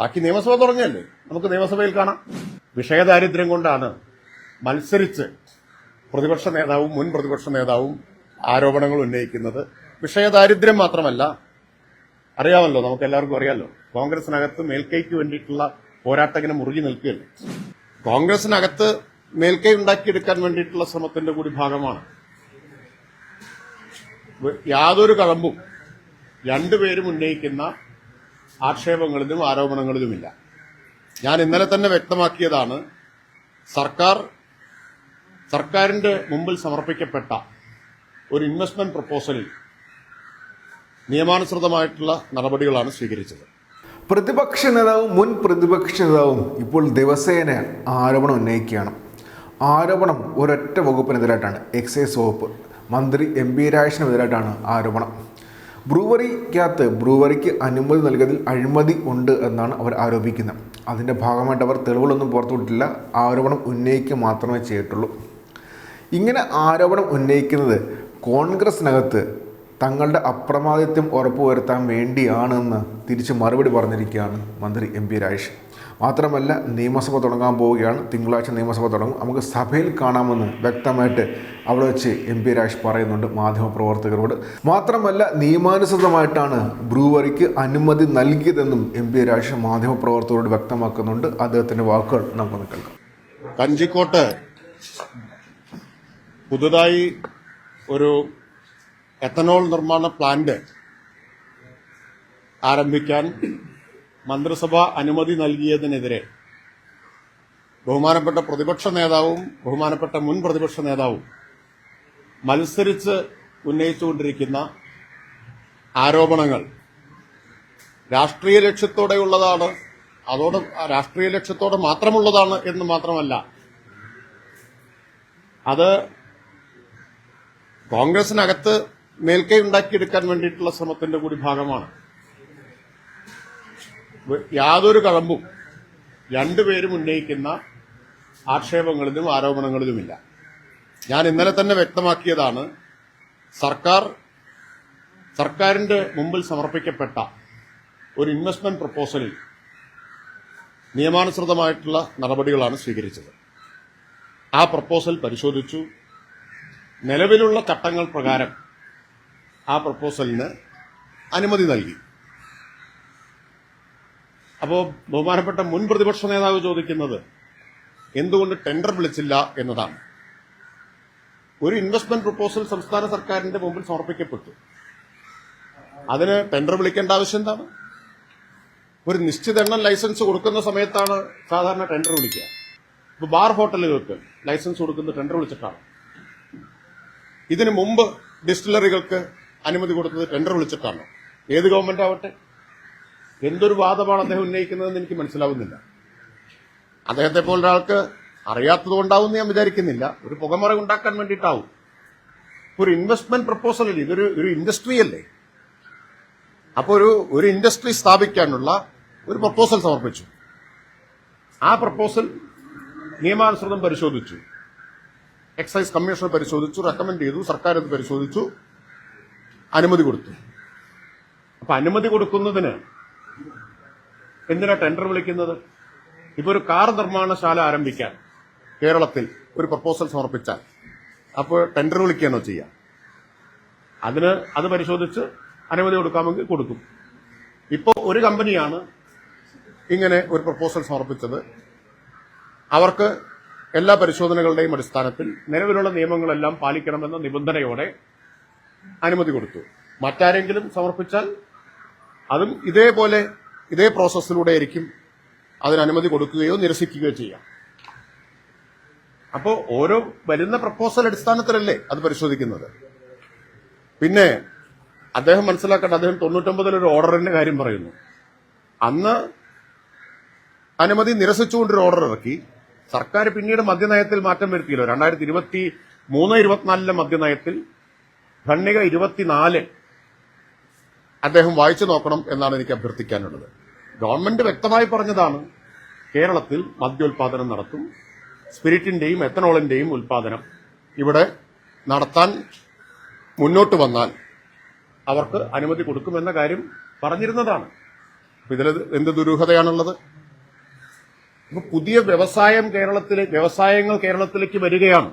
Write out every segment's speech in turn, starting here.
ബാക്കി നിയമസഭ തുടങ്ങിയല്ലേ? നമുക്ക് നിയമസഭയിൽ കാണാം. വിഷയദാരിദ്ര്യം കൊണ്ടാണ് മത്സരിച്ച് പ്രതിപക്ഷ നേതാവും മുൻ പ്രതിപക്ഷ നേതാവും ആരോപണങ്ങൾ ഉന്നയിക്കുന്നത്. വിഷയദാരിദ്ര്യം മാത്രമല്ല അറിയാമല്ലോ നമുക്ക് എല്ലാവർക്കും അറിയാമല്ലോ കോൺഗ്രസിനകത്ത് മേൽക്കൈക്ക് വേണ്ടിയിട്ടുള്ള പോരാട്ടത്തിന് മുറുകി നിൽക്കുകയല്ലേ? കോൺഗ്രസിനകത്ത് മേൽക്കൈ ഉണ്ടാക്കിയെടുക്കാൻ വേണ്ടിയിട്ടുള്ള ശ്രമത്തിന്റെ കൂടി ഭാഗമാണ്. യാതൊരു കഴമ്പും രണ്ടുപേരും ഉന്നയിക്കുന്ന ആക്ഷേപങ്ങളിലും ആരോപണങ്ങളിലുമില്ല. ഞാൻ ഇന്നലെ തന്നെ വ്യക്തമാക്കിയതാണ് സർക്കാർ സർക്കാരിന്റെ മുമ്പിൽ സമർപ്പിക്കപ്പെട്ട ഒരു ഇൻവെസ്റ്റ്മെന്റ് പ്രപ്പോസലിൽ നിയമാനുസൃതമായിട്ടുള്ള നടപടികളാണ് സ്വീകരിച്ചത്. പ്രതിപക്ഷ നേതാവും മുൻ പ്രതിപക്ഷ നേതാവും ഇപ്പോൾ ദിവസേന ആരോപണം ഉന്നയിക്കുകയാണ്. ആരോപണം ഒരൊറ്റ വകുപ്പിനെതിരായിട്ടാണ് എക്സൈസ് വകുപ്പ്. മന്ത്രി എം പി രാജേഷിനെതിരായിട്ടാണ് ആരോപണം. ബ്രൂവറിക്കകത്ത് ബ്രൂവറിക്ക് അനുമതി നൽകിയതിൽ അഴിമതി ഉണ്ട് എന്നാണ് അവർ ആരോപിക്കുന്നത്. അതിന്റെ ഭാഗമായിട്ട് അവർ തെളിവുകളൊന്നും പുറത്തുവിട്ടില്ല ആരോപണം ഉന്നയിക്കുക മാത്രമേ ചെയ്തിട്ടുള്ളൂ. ഇങ്ങനെ ആരോപണം ഉന്നയിക്കുന്നത് കോൺഗ്രസിനകത്ത് തങ്ങളുടെ അപ്രമാദിത്വം ഉറപ്പുവരുത്താൻ വേണ്ടിയാണെന്ന് തിരിച്ച് മറുപടി പറഞ്ഞിരിക്കുകയാണ് മന്ത്രി എം പി രാജേഷ്. മാത്രമല്ല നിയമസഭ തുടങ്ങാൻ പോവുകയാണ്. തിങ്കളാഴ്ച നിയമസഭ തുടങ്ങും. നമുക്ക് സഭയിൽ കാണാമെന്ന് വ്യക്തമായിട്ട് അവിടെ വെച്ച് എം പി രാജ് പറയുന്നുണ്ട് മാധ്യമപ്രവർത്തകരോട്. മാത്രമല്ല നിയമാനുസൃതമായിട്ടാണ് ബ്രൂവറിക്ക് അനുമതി നൽകിയതെന്നും എം പി രാജ് മാധ്യമപ്രവർത്തകരോട് വ്യക്തമാക്കുന്നുണ്ട്. അദ്ദേഹത്തിന്റെ വാക്കുകൾ നമുക്കൊന്ന് കേൾക്കാം. കഞ്ചിക്കോട്ട് പുതുതായി ഒരു എത്തനോൾ നിർമ്മാണ പ്ലാന്റ് ആരംഭിക്കാൻ മന്ത്രിസഭ അനുമതി നൽകിയതിനെതിരെ ബഹുമാനപ്പെട്ട പ്രതിപക്ഷ നേതാവും ബഹുമാനപ്പെട്ട മുൻ പ്രതിപക്ഷ നേതാവും മത്സരിച്ച് ഉന്നയിച്ചുകൊണ്ടിരിക്കുന്ന ആരോപണങ്ങൾ രാഷ്ട്രീയ ലക്ഷ്യത്തോടെയുള്ളതാണ്. അതോട് രാഷ്ട്രീയ ലക്ഷ്യത്തോടെ മാത്രമുള്ളതാണ് എന്ന് മാത്രമല്ല അത് കോൺഗ്രസിനകത്ത് മേൽക്കൈ ഉണ്ടാക്കിയെടുക്കാൻ വേണ്ടിയിട്ടുള്ള ശ്രമത്തിന്റെ കൂടി ഭാഗമാണ്. യാതൊരു കഴമ്പും രണ്ടുപേരും ഉന്നയിക്കുന്ന ആക്ഷേപങ്ങളിലും ആരോപണങ്ങളിലുമില്ല. ഞാൻ ഇന്നലെ തന്നെ വ്യക്തമാക്കിയതാണ് സർക്കാർ സർക്കാരിന്റെ മുമ്പിൽ സമർപ്പിക്കപ്പെട്ട ഒരു ഇൻവെസ്റ്റ്മെന്റ് പ്രപ്പോസലിൽ നിയമാനുസൃതമായിട്ടുള്ള നടപടികളാണ് സ്വീകരിച്ചത്. ആ പ്രപ്പോസൽ പരിശോധിച്ചു. നിലവിലുള്ള ചട്ടങ്ങൾ പ്രകാരം ആ പ്രപ്പോസലിന് അനുമതി നൽകി. അപ്പോൾ ബഹുമാനപ്പെട്ട മുൻ പ്രതിപക്ഷ നേതാവ് ചോദിക്കുന്നത് എന്തുകൊണ്ട് ടെൻഡർ വിളിച്ചില്ല എന്നതാണ്. ഒരു ഇൻവെസ്റ്റ്മെന്റ് പ്രപ്പോസൽ സംസ്ഥാന സർക്കാരിന്റെ മുമ്പിൽ സമർപ്പിക്കപ്പെട്ടു. അതിന് ടെൻഡർ വിളിക്കേണ്ട ആവശ്യം എന്താണ്? ഒരു നിശ്ചിത എണ്ണം ലൈസൻസ് കൊടുക്കുന്ന സമയത്താണ് സാധാരണ ടെൻഡർ വിളിക്കുക. ഇപ്പൊ ബാർ ഹോട്ടലുകൾക്ക് ലൈസൻസ് കൊടുക്കുന്ന ടെൻഡർ വിളിച്ചിട്ടാണ്. ഇതിനു മുമ്പ് ഡിസ്റ്റിലറികൾക്ക് അനുമതി കൊടുത്തത് ടെൻഡർ വിളിച്ചിട്ടാണ്. ഏത് ഗവൺമെന്റ് ആവട്ടെ എന്തൊരു വാദമാണ് അദ്ദേഹം ഉന്നയിക്കുന്നതെന്ന് എനിക്ക് മനസ്സിലാവുന്നില്ല. അദ്ദേഹത്തെ പോലെ ഒരാൾക്ക് അറിയാത്തത് കൊണ്ടാവും ഞാൻ വിചാരിക്കുന്നില്ല. ഒരു പുകമറ ഉണ്ടാക്കാൻ വേണ്ടിയിട്ടാവും. ഒരു ഇൻവെസ്റ്റ്മെന്റ് പ്രപ്പോസൽ അല്ലേ? ഇതൊരു ഒരു ഇൻഡസ്ട്രി അല്ലേ? അപ്പോൾ ഒരു ഒരു ഇൻഡസ്ട്രി സ്ഥാപിക്കാനുള്ള ഒരു പ്രപ്പോസൽ സമർപ്പിച്ചു. ആ പ്രപ്പോസൽ നിയമാനുസൃതം പരിശോധിച്ചു. എക്സൈസ് കമ്മീഷൻ പരിശോധിച്ചു റെക്കമെൻഡ് ചെയ്തു സർക്കാർ അത് പരിശോധിച്ചു അനുമതി കൊടുത്തു. അപ്പൊ അനുമതി കൊടുക്കുന്നതിന് എന്തിനാ ടെൻഡർ വിളിക്കുന്നത്? ഇപ്പൊ ഒരു കാർ നിർമ്മാണശാല ആരംഭിക്കാൻ കേരളത്തിൽ ഒരു പ്രപ്പോസൽ സമർപ്പിച്ചാൽ. അപ്പോൾ ടെൻഡർ വിളിക്കുകയാണോ ചെയ്യാം? അതിന് അത് പരിശോധിച്ച് അനുമതി കൊടുക്കാമെങ്കിൽ കൊടുക്കും. ഇപ്പോൾ ഒരു കമ്പനിയാണ് ഇങ്ങനെ ഒരു പ്രപ്പോസൽ സമർപ്പിച്ചത്. അവർക്ക് എല്ലാ പരിശോധനകളുടെയും അടിസ്ഥാനത്തിൽ നിലവിലുള്ള നിയമങ്ങളെല്ലാം പാലിക്കണമെന്ന നിബന്ധനയോടെ അനുമതി കൊടുത്തു. മറ്റാരെങ്കിലും സമർപ്പിച്ചാൽ അതും ഇതേപോലെ ഇതേ പ്രോസസ്സിലൂടെ ആയിരിക്കും അതിന് അനുമതി കൊടുക്കുകയോ നിരസിക്കുകയോ ചെയ്യാം. അപ്പോൾ ഓരോ വരുന്ന പ്രപ്പോസൽ അടിസ്ഥാനത്തിലല്ലേ അത് പരിശോധിക്കുന്നത്? പിന്നെ അദ്ദേഹം മനസ്സിലാക്കേണ്ട അദ്ദേഹം തൊണ്ണൂറ്റൊമ്പതിൽ ഒരു ഓർഡറിന്റെ കാര്യം പറയുന്നു. അന്ന് അനുമതി നിരസിച്ചുകൊണ്ട് ഒരു ഓർഡർ ഇറക്കി. സർക്കാർ പിന്നീട് മദ്യനയത്തിൽ മാറ്റം വരുത്തിയില്ല. രണ്ടായിരത്തി ഇരുപത്തി മൂന്ന് ഇരുപത്തിനാലിലെ മദ്യനയത്തിൽ ഖണ്ണിക ഇരുപത്തിനാല് അദ്ദേഹം വായിച്ചു നോക്കണം എന്നാണ് എനിക്ക് അഭ്യർത്ഥിക്കാനുള്ളത്. ഗവൺമെന്റ് വ്യക്തമായി പറഞ്ഞതാണ് കേരളത്തിൽ മദ്യോൽപാദനം നടത്തും സ്പിരിറ്റിന്റെയും എത്തനോളിന്റെയും ഉൽപാദനം ഇവിടെ നടത്താൻ മുന്നോട്ട് വന്നാൽ അവർക്ക് അനുമതി കൊടുക്കുമെന്ന കാര്യം പറഞ്ഞിരുന്നതാണ്. അപ്പൊ ഇതിൽ എന്ത് ദുരൂഹതയാണുള്ളത്? ഇപ്പൊ പുതിയ വ്യവസായം കേരളത്തിലെ വ്യവസായങ്ങൾ കേരളത്തിലേക്ക് വരികയാണ്.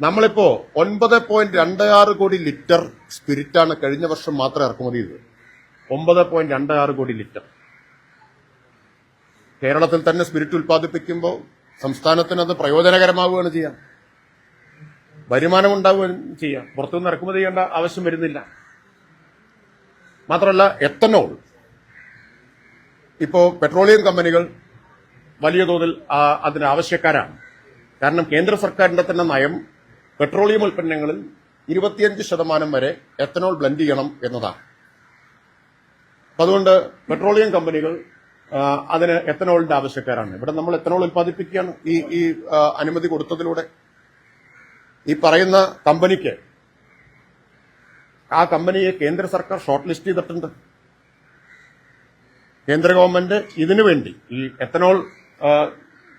നമ്മളിപ്പോ ഒൻപത് പോയിന്റ് രണ്ട് ആറ് കോടി ലിറ്റർ സ്പിരിറ്റാണ് കഴിഞ്ഞ വർഷം മാത്രം ഇറക്കുമതി ചെയ്തത്. ഒമ്പത് പോയിന്റ് രണ്ട് ആറ് കോടി ലിറ്റർ. കേരളത്തിൽ തന്നെ സ്പിരിറ്റ് ഉൽപ്പാദിപ്പിക്കുമ്പോൾ സംസ്ഥാനത്തിന് അത് പ്രയോജനകരമാവുകയാണ് ചെയ്യാം. വരുമാനം ഉണ്ടാവുകയും ചെയ്യാം. പുറത്തുനിന്ന് ഇറക്കുമതി ചെയ്യേണ്ട ആവശ്യം വരുന്നില്ല. മാത്രമല്ല എത്തനോൾ. ഇപ്പോൾ പെട്രോളിയം കമ്പനികൾ വലിയ തോതിൽ അതിന് ആവശ്യക്കാരാണ്. കാരണം കേന്ദ്ര സർക്കാരിന്റെ തന്നെ നയം പെട്രോളിയം ഉൽപ്പന്നങ്ങളിൽ ഇരുപത്തിയഞ്ച് ശതമാനം വരെ എത്തനോൾ ബ്ലെൻഡ് ചെയ്യണം എന്നതാണ്. അതുകൊണ്ട് പെട്രോളിയം കമ്പനികൾ അതിന് എത്തനോളിന്റെ ആവശ്യക്കാരാണ്. ഇവിടെ നമ്മൾ എത്തനോൾ ഉൽപ്പാദിപ്പിക്കുകയാണ് ഈ ഈ അനുമതി കൊടുത്തതിലൂടെ. ഈ പറയുന്ന കമ്പനിക്ക് ആ കമ്പനിയെ കേന്ദ്ര സർക്കാർ ഷോർട്ട് ലിസ്റ്റ് ചെയ്തിട്ടുണ്ട്. കേന്ദ്ര ഗവൺമെന്റ് ഇതിനുവേണ്ടി ഈ എത്തനോൾ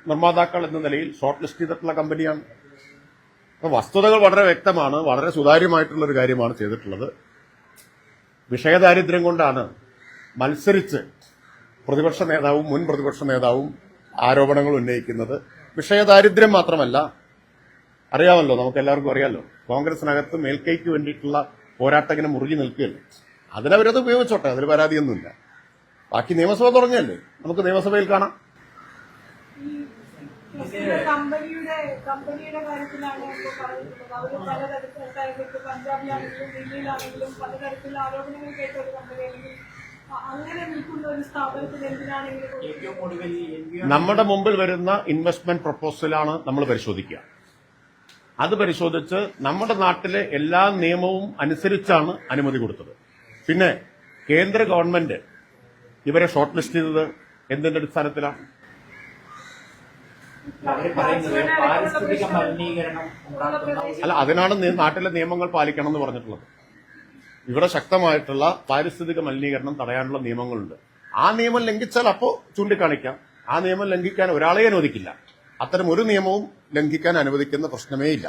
നിർമ്മാതാക്കൾ എന്ന നിലയിൽ ഷോർട്ട് ലിസ്റ്റ് ചെയ്തിട്ടുള്ള കമ്പനിയാണ്. വസ്തുതകൾ വളരെ വ്യക്തമാണ് വളരെ സുതാര്യമായിട്ടുള്ള ഒരു കാര്യമാണ് ചെയ്തിട്ടുള്ളത്. വിഷയദാരിദ്ര്യം കൊണ്ടാണ് മത്സരിച്ച് പ്രതിപക്ഷ നേതാവും മുൻ പ്രതിപക്ഷ നേതാവും ആരോപണങ്ങൾ ഉന്നയിക്കുന്നത് വിഷയദാരിദ്ര്യം മാത്രമല്ല. അറിയാമല്ലോ നമുക്ക് എല്ലാവർക്കും അറിയാമല്ലോ കോൺഗ്രസിനകത്ത് മേൽക്കൈക്ക് വേണ്ടിയിട്ടുള്ള പോരാട്ടത്തിന് മുറുകി നിൽക്കുകയല്ലേ? അതിനവരത് ഉപയോഗിച്ചോട്ടെ അതിൽ പരാതിയൊന്നുമില്ല. ബാക്കി നിയമസഭ തുടങ്ങിയല്ലേ? നമുക്ക് നിയമസഭയിൽ കാണാം. കമ്പനിയുടെ കമ്പനിയുടെ കാര്യത്തിലാണ് അവർ പഞ്ചാബിലാണെങ്കിലും ദില്ലിയിലാണെങ്കിലും പലതരത്തിലുള്ള ആരോപണങ്ങൾ കേട്ട കമ്പനി അല്ലെങ്കിൽ നമ്മുടെ മുമ്പിൽ വരുന്ന ഇൻവെസ്റ്റ്മെന്റ് പ്രപ്പോസലാണ് നമ്മൾ പരിശോധിക്കുക. അത് പരിശോധിച്ച് നമ്മുടെ നാട്ടിലെ എല്ലാ നിയമവും അനുസരിച്ചാണ് അനുമതി കൊടുത്തത്. പിന്നെ കേന്ദ്ര ഗവൺമെന്റ് ഇവരെ ഷോർട്ട് ലിസ്റ്റ് ചെയ്തത് എന്തിന്റെ അടിസ്ഥാനത്തിലാണ്? അല്ല അതിനാണ് നി- നാട്ടിലെ നിയമങ്ങൾ പാലിക്കണം എന്ന് പറഞ്ഞിട്ടുള്ളത്. ഇവിടെ ശക്തമായിട്ടുള്ള പാരിസ്ഥിതിക മലിനീകരണം തടയാനുള്ള നിയമങ്ങളുണ്ട്. ആ നിയമം ലംഘിച്ചാൽ അപ്പോ ചൂണ്ടിക്കാണിക്കാം. ആ നിയമം ലംഘിക്കാൻ ഒരാളെ അനുവദിക്കില്ല. അത്തരം ഒരു നിയമവും ലംഘിക്കാൻ അനുവദിക്കുന്ന പ്രശ്നമേ ഇല്ല.